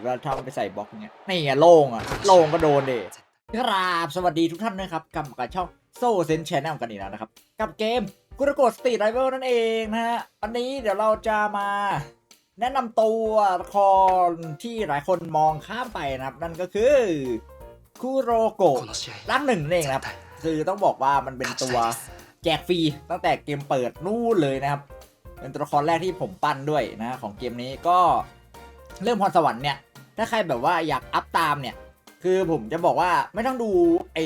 เวลาทำไปใส่บล็อกเนี้ยนี่ไงโล่งอะโล่งก็โดนเดครับสวัสดีทุกท่านนะครับกับมากับช่องโซเซนแชนแนลกันอีกแล้วนะครับ กับเกมกุรโกสตีไรเวลนั่นเองนะฮะวันนี้เดี๋ยวเราจะมา แนะนำตัวละครที่หลายคนมองข้ามไปนะครับ นั่นก็คือคุโรโกะรั้งหนึ่งนั่นเองครับคือต้องบอกว่ามันเป็นตัวแจกฟรีตั้งแต่เกมเปิดนู่นเลยนะครับ เป็นตัวละครแรกที่ผมปั้นด้วยนะของเกมนี้ก็ เรื่องพรสวรรค์เนี่ยถ้าใครแบบว่าอยากอัพตามเนี่ย คือผมจะบอกว่าไม่ต้องดูไอ้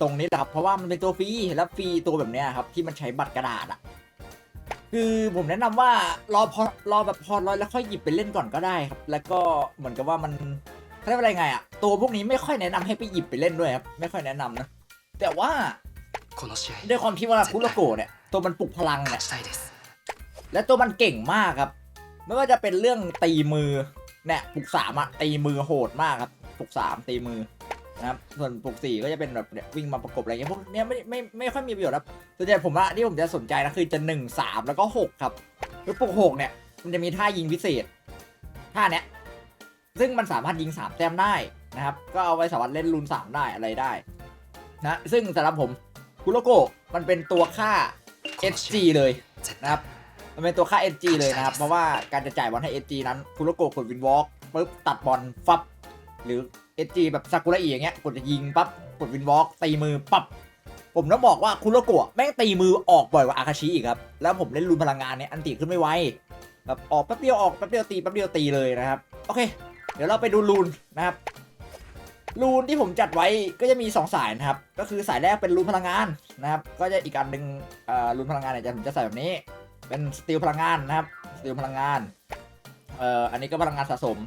ตรงนี้หรอกครับเพราะว่ามันเป็นตัวฟรีแล้วฟรีตัวแบบเนี้ยครับที่มันใช้บัตรกระดาษอะคือผมแนะนำว่ารอพอรอแบบพอร้อยแล้วค่อยหยิบไปเล่นก่อนก็ได้ครับ แล้วก็เหมือนกับว่ามันเขาเรียกว่าอะไรไงอะตัวพวกนี้ไม่ค่อยแนะนำให้ไปหยิบไปเล่นด้วยครับไม่ค่อยแนะนำนะแต่ว่าด้วยความที่ว่าคุโรโกะเนี่ยตัวมันปลุกพลังเนี่ยและตัวมันเก่งมากครับ ไม่ว่าจะเป็นเรื่องตีมือ เนี่ยปลุกสามอะตีมือโหดมากครับปลุกสามตีมือนะครับส่วนปลุกสี่ก็จะเป็นแบบวิ่งมาประกบอะไรเงี้ยพวกเนี้ยไม่ไม่ไม่ค่อยมีประโยชน์ครับส่วนใหญ่ผมว่าที่ผมจะสนใจนะคือจะหนึ่งสามแล้วก็หกครับคือปลุกหกเนี่ย มันจะมีท่ายิงพิเศษท่าเนี้ยซึ่งมันสามารถยิงสามแต้มได้นะครับ ก็เอาไว้สามารถเล่นลุนสามได้อะไรได้นะซึ่งสำหรับผมคุโรโกะมันเป็นตัวฆ่า SG เลยนะครับ มันเป็นตัวค่า SG เลยนะครับ เพราะว่าการจะจ่ายบอลให้ SG นั้นคุโรโกะกดวินวอล์กปุ๊บตัดบอลฟับ หรือ SG แบบซากุระอีอย่างเงี้ยกดจะยิงปั๊บกดวินวอล์กตีมือปั๊บผมต้องบอกว่าคุโรโกะแม่งตีมือออกบ่อยกว่าอาคาชิอีกครับ แล้วผมเล่นรุนพลังงานเนี่ยอันติขึ้นไม่ไวแบบออกแป๊บเดียวออกแป๊บเดียวตีแป๊บเดียวตีเลยนะครับ โอเค เดี๋ยวเราไปดูรูนนะครับรูนที่ผมจัดไว้ก็จะมี 2 สายนะครับ ก็คือสายแรกเป็นรูนพลังงานนะครับ ก็จะอีกอันหนึ่งเอ่อรูนพลังงานเนี่ยจะผมจะใส่แบบนี้ เป็นสตีลพลังงานนะครับสตีลพลังงานเอ่ออันนี้ก็พลังงานสะสม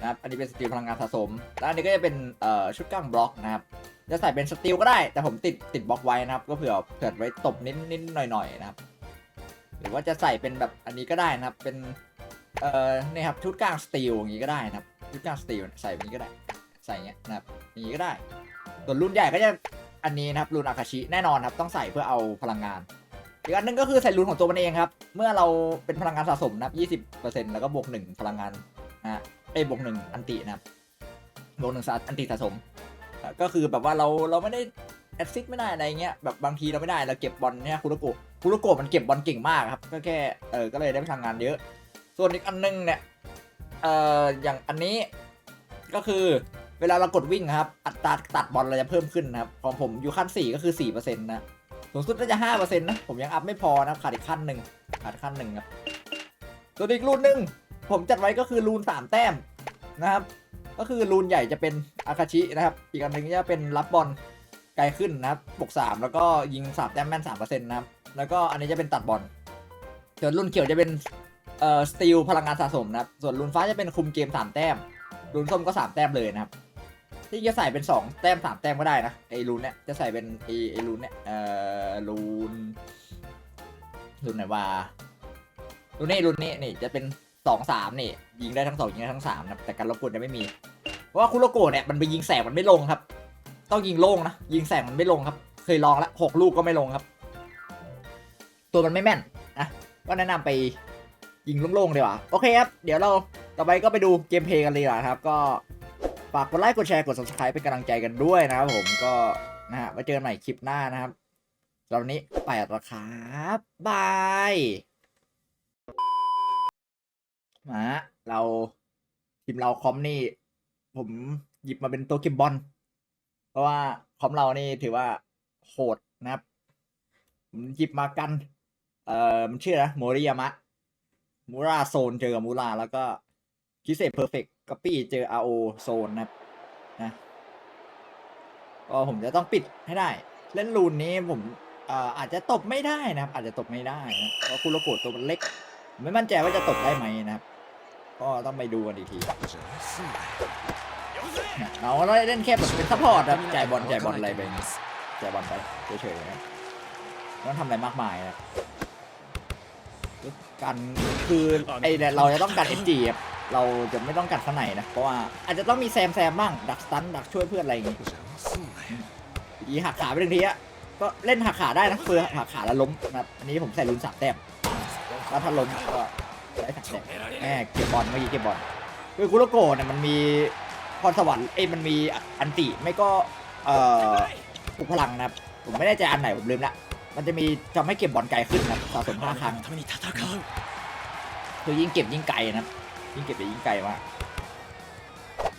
นะครับอันนี้เป็นสตีลพลังงานสะสม แล้วอันนี้ก็จะเป็นเอ่อชุดกั้งบล็อกนะครับจะใส่เป็นสตีลก็ได้ แต่ผมติดติดบล็อกไว้นะครับ ก็เผื่อเผื่อไว้ตบนิดนิดหน่อยหน่อยนะครับ หรือว่าจะใส่เป็นแบบอันนี้ก็ได้นะครับ เป็นเอ่อนี่ครับชุดกลางสตีลอย่างนี้ก็ได้นะครับชุดกลางสตีลใส่แบบนี้ก็ได้ ใส่เงี้ยนะครับอย่างนี้ก็ได้ส่วนรุ่นใหญ่ก็จะอันนี้นะครับรุ่นอาคาชิแน่นอนครับต้องใส่เพื่อเอาพลังงาน อีกอันหนึงก็คือใส่รุ่นของตัวมันเองครับ เมื่อเราเป็นพลังงานสะสมนะครับ20%แล้วก็บวกหนึ่งพลังงานนะฮะเอ้บวกหนึ่งอันตินะครับบวกหนึ่งอันติสะสม ก็คือแบบว่าเราเราไม่ได้แอดซิดไม่ได้อะไรเงี้ยแบบบางทีเราไม่ได้เราเก็บบอลเนี่ยคุโรโกะคุโรโกะมันเก็บบอลเก่งมากครับ ก็แค่เออก็เลยได้พลังงานเยอะ ส่วนอีกอันหนึงเนี่ยเอ่ออย่างอันนี้ก็คือเวลาเรากดวิ่งครับ อัตราตัดบอลเราจะเพิ่มขึ้นนะครับของผมอยู่ขั้น4ก็คือ4%นะ สูงสุดน่าจะ5%นะ ผมยังอัพไม่พอนะครับขาดอีกขั้นหนึ่งขาดขั้นหนึ่งครับส่วนอีกรูนหนึ่งผมจัดไว้ก็คือรูน3แต้มนะครับ ก็คือรูนใหญ่จะเป็นอาคาชินะครับ อีกอันหนึ่งจะเป็นรับบอลไกลขึ้นนะครับบวก3แล้วก็ยิง3แต้มแม่น3%นะครับ แล้วก็อันนี้จะเป็นตัดบอลส่วนรุ่นเขียวจะเป็นเอ่อสตีลพลังงานสะสมนะครับ ส่วนรูนฟ้าจะเป็นคุมเกม3แต้มรูนส้มก็3แต้มเลยนะครับ ที่จะใส่เป็น2แต้ม3แต้มก็ได้นะไอรูนเนี่ยจะใส่เป็นไอไอรูนเนี่ยเอ่อรูนรูนไหนว่ารูนนี้รูนนี้นี่จะเป็น2 3นี่ยิงได้ทั้ง2ยิงได้ทั้ง3นะแต่การรบกวนจะไม่มี เพราะว่าคุโรโกะเนี่ยมันไปยิงแสงมันไม่ลงครับ ต้องยิงโล่งนะยิงแสงมันไม่ลงครับ เคยลองแล้วหกลูกก็ไม่ลงครับ ตัวมันไม่แม่นนะก็แนะนำไปยิงโล่งๆดีกว่าโอเคครับเดี๋ยวเราต่อไปก็ไปดูเกมเพลย์กันเลยดีกว่าครับ ก็ ฝากกดไลค์กดแชร์กด subscribe เป็นกำลังใจกันด้วยนะครับผมก็นะฮะไว้เจอกันใหม่คลิปหน้านะครับสำหรับวันนี้ไปแล้วครับบายมาเราทีมเราคอมนี่ ผมหยิบมาเป็นตัวเกมบอลเพราะว่าคอมเรานี่ถือว่าโหดนะครับผมหยิบมากัน เอ่อมันชื่ออะไรนะโมริยามะมูราโซนเจอกับมูราแล้วก็คิเซเพอร์เฟกต์ กัปปี้เจออาโซนนะครับนะก็ผมจะต้องปิดให้ได้ เล่นรูนนี้ผมเอ่อาจจะตบไม่ได้นะครับ อาจจะตบไม่ได้นะเพราะคุโรโกะตัวมันเล็ก ไม่มั่นใจว่าจะตบได้ไหมนะครับ ก็ต้องไปดูกันอีกทีเราก็เล่นแค่แบบเป็นซัพพอร์ตครับจ่ายบอลจ่ายบอลอะไรไปจ่ายบอลไปเฉยๆนะต้องทำอะไรมากมายนะกันคือไอเนี่ยเราจะต้องกันเอ็นจีครับ เราจะไม่ต้องกัดสนไหนนะ เพราะว่าอาจจะต้องมีแซมแซมบ้าง ดักสตันดักช่วยเพื่อนอะไรอย่างงี้อีหักขาไปหนึ่งทีอะก็เล่นหักขาได้นะเพื่อหักขาแล้วล้มนะอันนี้ผมใส่ลุนสามแต้มแล้วถ้าล้มก็ได้สามแต้มแม่เก็บบอลเมื่อกี้เก็บบอลคือคุโรโกะเนี่ยมันมีพรสวรรค์เอ้ยมันมีอันติไม่ก็เอ่อปลุกพลังนะครับผมไม่แน่ใจอันไหนผมลืมละมันจะมีจะไม่เก็บบอลไกลขึ้นนะสะสมห้าครั้งคือยิ่งเก็บยิ่งไกลนะ ยิ่งเก็บจะยิ่งไกลมาก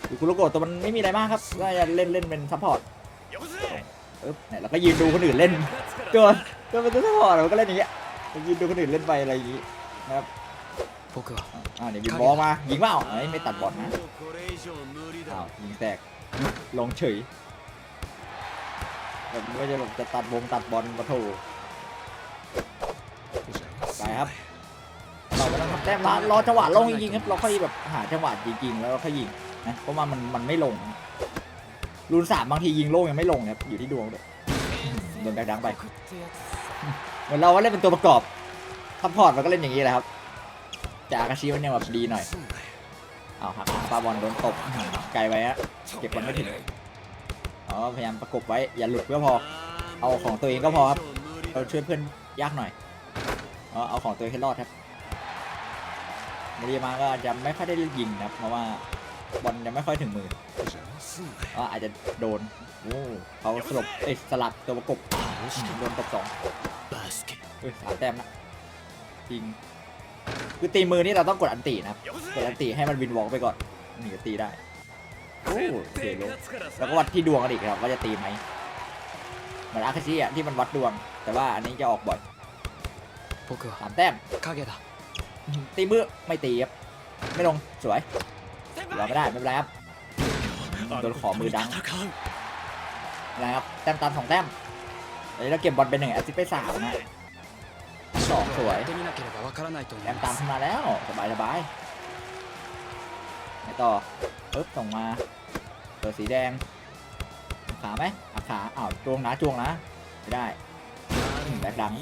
คือคุโรโกะตัวมันไม่มีอะไรมากครับก็จะเล่นเล่นเป็นซัพพอร์ตปึ๊บเนี่ยเราก็ยืนดูคนอื่นเล่นตัวตัวเป็นตัวซัพพอร์ตเราก็เล่นอย่างเงี้ยยืนดูคนอื่นเล่นไปอะไรอย่างงี้นะครับอ่าเดี๋ยวบินบอลมายิงเปล่าเอ้ยไม่ตัดบอลนะอ้าวยิงแตกลงเฉยแบบไม่ใช่แบบจะตัดวงตัดบอลมาโถไปครับ แต้มรอรอจังหวะลงจริงๆครับเราค่อยแบบหาจังหวะจริงๆแล้วเราค่อยยิงนะเพราะว่ามันมันไม่ลงรูนสามบางทียิงโล่งยังไม่ลงนะครับอยู่ที่ดวงด้วยโดนแบกดังไปเหมือนเราว่าเล่นเป็นตัวประกอบซัพพอร์ตมันก็เล่นอย่างนี้แหละครับจากอาชีพมันยังแบบดีหน่อยเอาหักปาบอลโดนตบอื้อหือไกลไปฮะเก็บบอลไม่ถึงอ๋อพยายามประกบไว้อย่าหลุดก็พอ เอาของตัวเองก็พอครับเราช่วยเพื่อนยากหน่อยอ๋อเอาของตัวเองให้รอดครับ มูริยามะก็จะไม่ค่อยได้ยิงนะครับ เพราะว่าบอลยังไม่ค่อยถึงมือก็อาจจะโดนเขาสลบเอ้สลับตัวประกบโดนตบสองเอ้ยสาแต้มนะจริงคือตีมือนี่เราต้องกดอันตีนะครับกดอันตีให้มันวินวอลไปก่อนหนีตีได้โอ้เสียลงแล้วก็วัดที่ดวงอีกครับว่าจะตีไหมเหมือนอาคาชิอะที่มันวัดดวง แต่ว่าอันนี้จะออกบ่อยสามแต้ม ตีมือไม่ตีครับไม่ลงสวยเราไม่ได้ไม่เป็นไรครับโดนขอมือดังนะครับแต้มตามสองแต้มอ้เราเก็บบอลเป็นหนึ่งแอสซิสไปสามนะสองสวยแต้มตามขึ้นมาแล้วสบายสบายไปต่อปึ๊บส่งมาเปิดสีแดงขาไหมขาอ้าวจวงนะจวงนะไม่ได้แบกดัง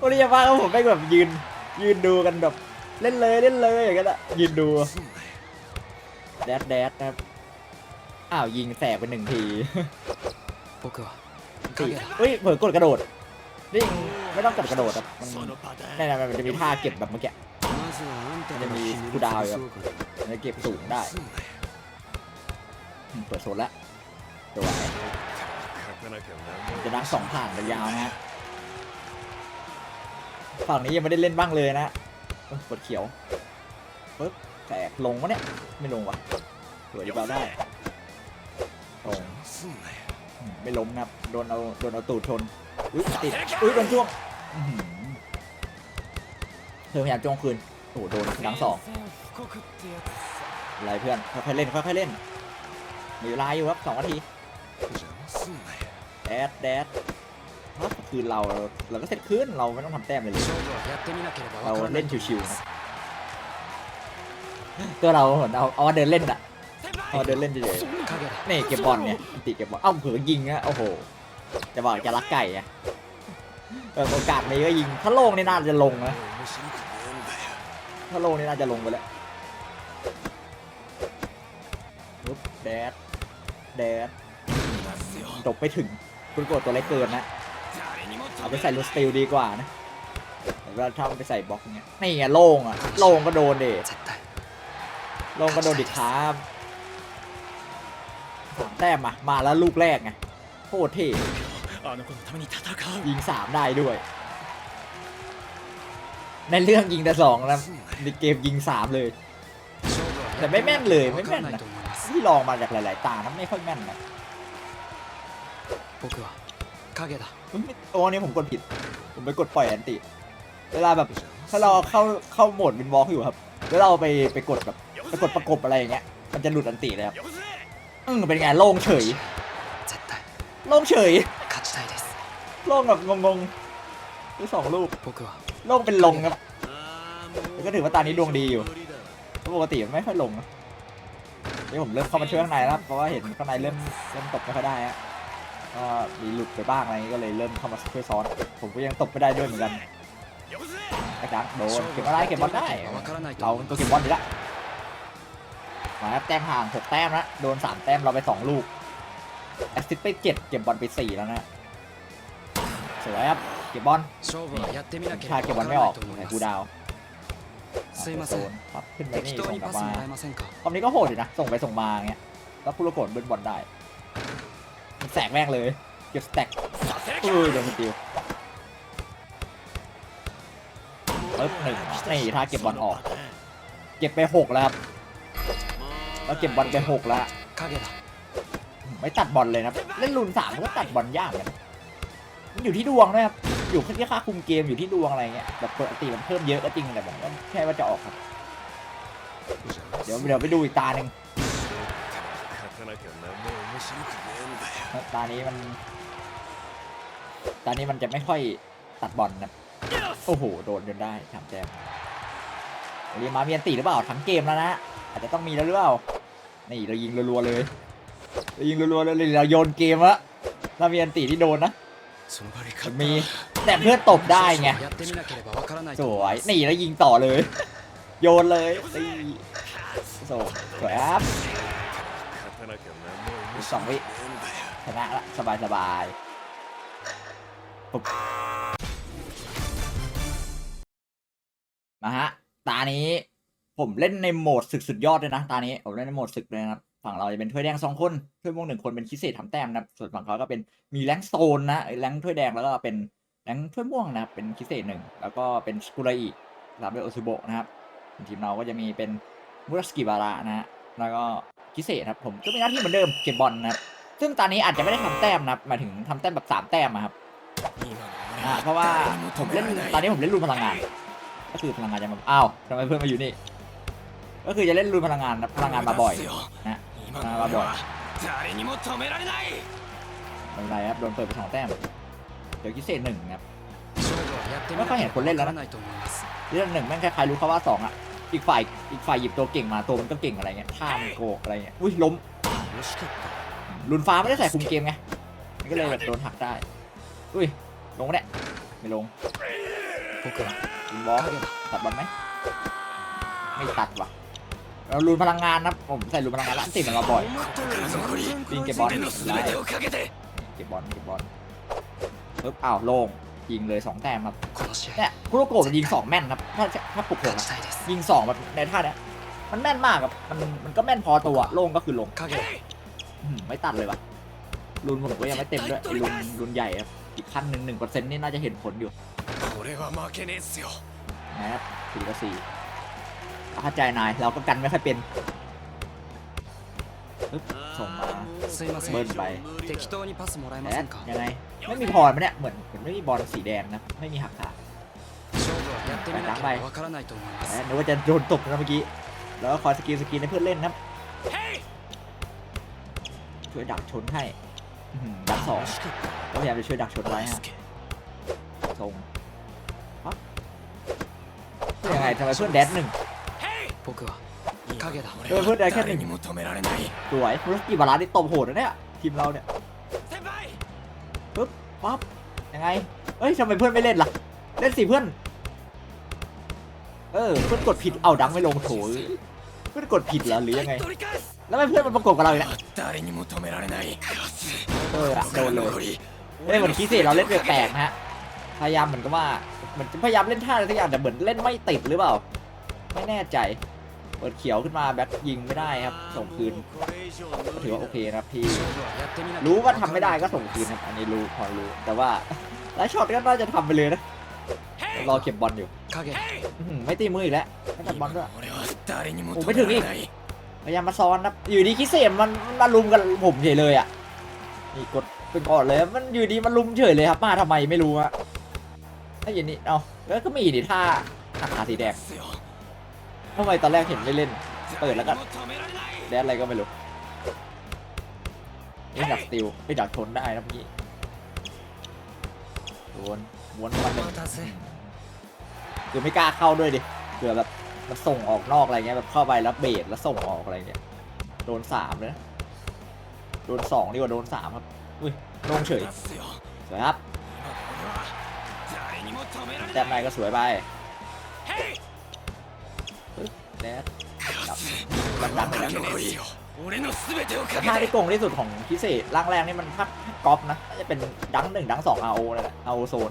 โอริยาบ้าครัผมไม่แบบยืน ยืนดูกันแบบเล่นเลยเล่นเลยอย่างนั้นอะยืนดูแดดแดดครับอ้าวยิงแสบไปหนึ่งทีสี่เฮ้ยเผลอกดกระโดดนี่ไม่ต้องกดกระโดดครับมันนั่นมันจะมีท่าเก็บแบบเมื่อกี้จะมีคูดาวครับมันเก็บสูงได้เปิดโซนละตัวจะนักสองผ่านระยะนะฮะ ฝั่งนี้ยังไม่ได้เล่นบ้างเลยนะเอ้ยกดเขียวปึ๊บแตกลงวะเนี่ย ไม่ลงวะสวยดีเปล่าได้ตรงอืมไม่ล้มนะโดนเอาโดนเอาตูดชนอุ้ยติดอุ้ยโดนจ้วงเธอพยายามจ้วงคืนโอ้โหโดนดังสองอะไรเพื่อนค่อยๆเล่นค่อยๆเล่นมีเวลาอยู่ครับสองนาทีแดดแดด คือเราเราก็เสร็จคืดนเราไม่ต้องทำแต้มเลยเราเล่นชิวๆนะตัวเราเหมือนเอาเอาเดินเล่นอะเอาเดินเล่นเฉยๆนี่เก็บบอลเนี่ยติเก็บบอลเอ้าเผือยิงอะโอ้โหจะบอกจะรักไก่อะโอกาสนี้ก็ยิงถ้าโล่งนี่น่าจะลงนะถ้าโล่งนี่น่าจะลงไปแล้วแดดแดดจบไปถึงคุณกดตัวเล็กเกินนะ เอาไปใส่รถสตีลดีกว่านะแต่ว่าถ้ามันไปใส่บล็อกเงี้ยนี่ไงโล่งอ่ะ โล่งก็โดนเด็ 絶対 โล่งก็โดนดิครับสามแต้มมามาแล้วลูกแรกไงโคตรเท่ あの子のために戦う ยิงสามได้ด้วย ในเรื่องยิงแต่สองนะในเกมยิงสามเลย 勝負は แต่ やっ ไม่ てみ แม่ なん เล け ย れば ไม่ わか แม่ ら น ない นะ と思います ที่ลองมาจากหลาย ๆ ตานะไม่ค่อยแม่นนะ 僕は影だ ตรงนี้ผมกดผิด ผมไปกดปล่อยแอนติเวลาแบบถ้าเราเข้าเข้าโหมดวินบอล์กอยู่ครับ แล้วเราไปไปกดแบบไปกดประกบอะไรอย่างเงี้ย มันจะหลุดอันติเลยครับอืมเป็นไงโล่งเฉยโล่งเฉยโล่งแบบงงๆที่สองลูกโล่งเป็นลงครับก็ถือว่าตานี้ดวงดีอยู่ปกติไม่ค่อยลงนี่ผมเริ่มเข้ามาช่วยข้างในแล้วเพราะว่าเห็นข้างในเริ่มเริ่มตกไม่ค่อยได้อะ ก็มีหลุดไปบ้างอะไรก็เลยเริ่มเข้ามาช่วยซ้อน ผมก็ยังตกไปได้ด้วยเหมือนกันกระจังโดนเก็บอะไรเก็บบอลได้ เราก็เก็บบอลอยู่ละมาแต้มห่าง 6 แต้มนะโดน 3 แต้มเราไป 2 ลูกแอสซิสไป 7 เก็บบอลไป 4 แล้วนะสวยครับเก็บบอลชาเก็บบอลไม่ออกแต่กูดาวโซนครับขึ้นไปนี่ส่งกลับมาตอนนี้ก็โหดอยู่นะ ส่งไปส่งมาเงี้ยแล้วผู้รกดเบิ้ลบอลได้ มันแสกแม่งเลยเก็บสแต็กเออโดนติลปึ๊บหนึ่งนี่ถ้าเก็บบอลออก เก็บไปหกแล้วครับแล้วเก็บบอลไปหกแล้วไม่ตัดบอลเลยนะเล่นลูนสามก็ตัดบอลยากเหมือนกันมันอยู่ที่ดวงด้วยครับอยู่ที่ค่าคุมเกมอยู่ที่ดวงอะไรเงี้ยแบบปกติมันเพิ่มเยอะก็จริงแต่ผมก็แค่ว่าจะออกครับ เดี๋ยวเดี๋ยวไปดูอีกตาหนึ่ง 勝たなきゃ何も面白くねえんだよ ตานี้มัน ตานี้มันจะไม่ค่อยตัดบอลนะ โอ้โห โดนจนได้ทำแต้มเรียนมามีอันตีหรือเปล่าทั้งเกมแล้วนะ อาจจะต้องมีแล้วหรือเปล่า นี่เรายิงรัวๆเลยเรายิงรัวๆเลยเราโยนเกมละถ้ามีอันตีที่โดนนะ その場に มั 勝 น った มี แต่เพื่อนตบได้ไง やってみなければわからない ส と思 วย います นี่แล้วยิงต่อเลย โยนเลยตีสวยสวยครับ สองวิชนะละสบายสบายปุบมาฮะ ตานี้ผมเล่นในโหมดศึกสุดยอดเลยนะ ตานี้ผมเล่นในโหมดศึกเลยนะครับ ฝั่งเราจะเป็นถ้วยแดงสองคน ถ้วยม่วงหนึ่งคนเป็นคิเศษทำแต้มนะ ส่วนฝั่งเขาก็เป็นมีแรงโซนนะแรงถ้วยแดงแล้วก็เป็นแรงถ้วยม่วงนะเป็นคิเศษหนึ่งแล้วก็เป็นสกุระอิตามด้วยโอซุโบะนะครับ ทีมเราก็จะมีเป็นมุรสกิบาระนะฮะแล้วก็ กิเซ่ครับผมก็มีหน้าที่เหมือนเดิมเก็บบอลนะครับซึ่งตอนนี้อาจจะไม่ได้ทำแต้มนะครับหมายถึงทำแต้มแบบสามแต้มอะครับอ่เพราะว่าผมเล่นตอนนี้ผมเล่นรูนพลังงาน ก็คือพลังงานจะมาอ้าวทำไมเพื่อนมาอยู่นี่ ก็คือจะเล่นรูนพลังงานพลังงานมาบ่อยนะมาบ่อยอะไรครับโดนเปิดไปสองแต้มเดี๋ยวกิเซ่หนึ่งครับไม่ค่อยเห็นคนเล่นแล้วนะเรื่องหนึ่งแม่งคล้ายๆรู้เขาว่าสองอะ อีกฝ่ายอีกฝ่ายหยิบตัวเก่งมาตัวมันก็เก่งอะไรเงี้ยท่ามันโกกอะไรเงี้ยอุ้ยล้มลุนฟ้าไม่ได้ใส่คุมเกมไงมันก็เลยแบบโดนหักได้อุ้ยลงเนี่ยไม่ลงลุนบอสตัดบอลไหมไม่ตัดว่ะเราลุนพลังงานนะผมใส่ลุนพลังงานละสิมันมาบ่อยปิงเก็บบอลได้เก็บบอลเก็บบอลปึ๊บอ้าวลงยิงเลยสองแต้มครับเนี่ย คุโรโกะยิงสองแม่นครับถ้าถ้าปลุกผมยิงสองแบบในท่าเนี้ยมันแม่นมากครับมันมันก็แม่นพอตัวโล่งก็คือลงไม่ตัดเลยวะรุนผมก็ยังไม่เต็มด้วยรุนรุนใหญ่ครับอีกขั้นหนึ่งหนึ่งเปอร์เซ็นต์นี่น่าจะเห็นผลอยู่นะครับสี่ต่อสี่เข้าใจนายเราก็กันไม่ค่อยเป็นส่งมาเบิร์นไปแอดยังไง ไม่มีพรไหมเนี่ย เหมือนเหมือนไม่มีบอลสีแดงนะ ไม่มีหักขา ไปตังไปนึกว่าจะโดนตบนะเมื่อกี้ แล้วก็ขอสกิลสกิลให้เพื่อนเล่นครับช่วยดักชนให้ดักสองก็พยายามจะช่วยดักชนไว้ฮะทรงยังไงทำไมเพื่อนแดดหนึ่งเออเพื่อนแดดแค่หนึ่งสวยฟุรุสกิบาลานี่ตบโหดนะเนี่ยทีมเราเนี่ยปึ๊บปั๊บยังไงเอ้ยทำไมเพื่อนไม่เล่นล่ะ เล่นสิเพื่อน เออเพื่อนกดผิดเอาดังไม่ลงโถเพื่อนกดผิดเหรอหรือยังไง แล้วไม่เพื่อนมันประกบกับเราอีกนะเออโดนเลยเฮ้ยเหมือนคิดสิเราเล่นแปลกๆนะฮะพยายามเหมือนกับว่าเหมือนพยายามเล่นท่าอะไรสักอย่างแต่เหมือนเล่นไม่ติดหรือเปล่า ไม่แน่ใจเปิดเขียวขึ้นมาแบ็คยิงไม่ได้ครับ ส่งคืนถือว่าโอเคนะครับที่รู้ว่าทำไม่ได้ก็ส่งคืนครับอันนี้รู้พอรู้แต่ว่าแล้วช็อตก็น่าจะทำไปเลยนะรอเก็บบอลอยู่ 影だ อื้อหือไม่ตีมืออีกแล้วไม่ตัดบอลด้วย 俺は誰にも โอ้ 止 ไม่ め ถึ ら งอี れ ก ない พยายามมาซ้อนนะอยู่ดีคิเซมมันมันมาลุมกันผมเฉยเลยอ่ะ นี่กดเป็นก่อนเลย มันอยู่ดีมันลุมเฉยเลยครับ มาทำไมไม่รู้อะถ้าอย่างนี้ เอาแล้วก็มีนี่ท่าหักขาสีแดง ですよ ทำไมตอนแรกเห็นไม่เล่น เปิดแล้วก็ 誰にも止められない แดนอะไรก็ไม่รู้ นี่ดักสติลไม่ดักชนได้นะเมื่อกี้โดนม้วนเข้ามาหนึ่ง お待たせ คือไม่กล้าเข้าด้วยดิเผื่อแบบมันส่งออกนอกอะไรเงี้ยแบบเข้าไปแล้วเบรดแล้วส่งออกอะไรเงี้ยโดนสามเลยโดนสองดีกว่าโดนสามครับอุ้ยลงเฉยสวยครับแต้มในก็สวยไปแน่ดับดับไปแล้วท่าที่โกงที่สุดของพิเศษร่างแรงนี่มันทับก๊อปนะจะเป็นดังหนึ่งดังสองอานั่นแหละอาโอโซน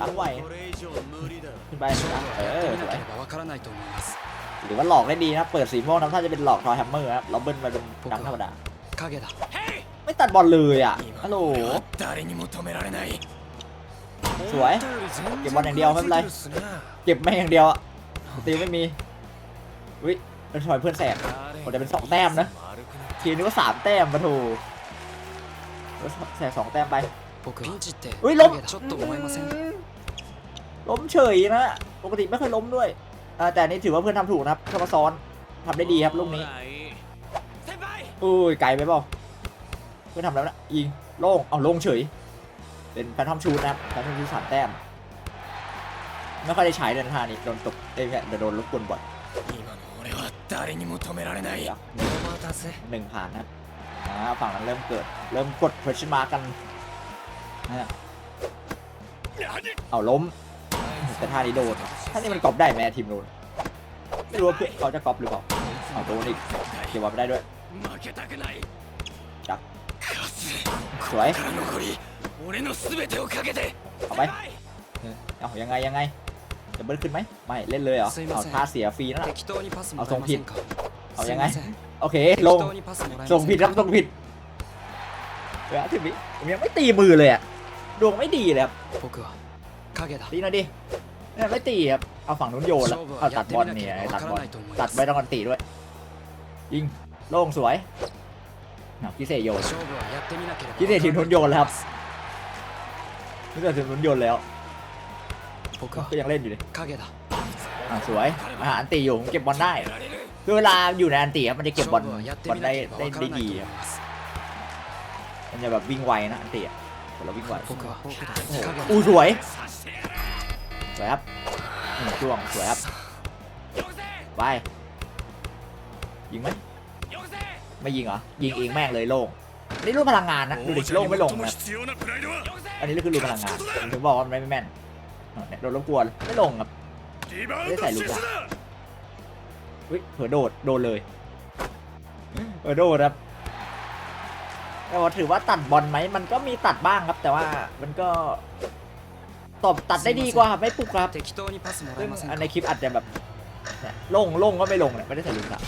ตั้งไหวขึ้นไปเออสวยหรือว่าหลอกได้ดีนะ เปิดสีม่วงทำท่าจะเป็นหลอกทอยแฮมเมอร์ครับเราเบิ้ลมาเป็นดำธรรมดาไม่ตัดบอลเลยอะฮัลโหลสวย เก็บบอลอย่างเดียวไม่เป็นไร เก็บแม่อย่างเดียวตีไม่มีอุ้ยเป็นถอยเพื่อนแสบผมจะเป็นสองแต้มนะ ทีนี้ว่าสามแต้มมาถูแสบสองแต้มไปอุ้ยล้ม ล้มเฉยนะ ปกติไม่เคยล้มด้วย แต่นี่ถือว่าเพื่อนทำถูกนะครับเข้ามาซ้อนทำได้ดีครับลูกนี้อุ้ยไกลไปเปล่าเพื่อนทำแล้วนะยิงโล่งเอาโล่งเฉย เป็นแฟนทอมชูนะครับแฟนทอมชูสามแต้มไม่ค่อยได้ใช้เดินท่านี่โดนตกเอ้ยโดนรบกวนบ่อยหนึ่งผ่านนะฝั่งนั้นเริ่มเกิด เริ่มกด question mark กัน เอาล้ม แต่ท่านี้โดนท่านี้มันกรอบได้แหมทีมโดนไม่รู้ว่าเพื่อนเขาจะกรอบหรือเปล่าเอาโดนอีกเก็ยวันไม่ได้ด้วยจับสวยเอาไปเอายังไงยังไงจะเบิ้ลขึ้นไหมไม่เล่นเลยเหรอเอาท่าเสียฟรีนั่นแหละเอาส่งผิดเอายังไงโอเคลงส่งผิดครับส่งผิดเฮ้ยวทีมิผมยังไม่ตีมือเลยอะดวงไม่ดีเลยครับตีหน่อยดิ เนี่ยไม่ตีครับเอาฝั่งนู้นโยนแล้วเอาตัดบอลเนี่ยตัดบอลตัดไปต้องการตีด้วย ยิงโล่งสวยนะกิเซโยนพิเซษทีมทุนโยนแล้วครับพิเศษทีมทุนโยนแล้วก็ยังเล่นอยู่เลยสวยอาหารตีอยู่เก็บบอลได้คือเวลาอยู่ในอันตีครับมันจะเก็บบอลบอลได้ได้ได้ดีครับมันจะแบบวิ่งไวนะอันตีอะเราวิ่งไวโอ้โหสวย สวยครับช่วงสวยครับไปยิงไหมไม่ยิงเหรอ ยิงเองแม่งเลยโล่งนี่รูปพลังงานนะ ดูดิโล่งไม่ลงนะอันนี้ก็คือรูปพลังงานผมบอกว่ามันไม่แม่นโดนรบกวนไม่ลงครับไม่ได้ใส่ลูกอะเฮ้ยเผื่อโดดโดนเลยเออโดนครับแต่ว่าถือว่าตัดบอลไหมมันก็มีตัดบ้างครับ แต่ว่ามันก็ ตบตัดได้ดีกว่าครับไม่ปลุกครับซึ่งในคลิปอัดแต่แบบโล่งโล่งก็ไม่ลงเลยไม่ได้ใส่ลุงอะ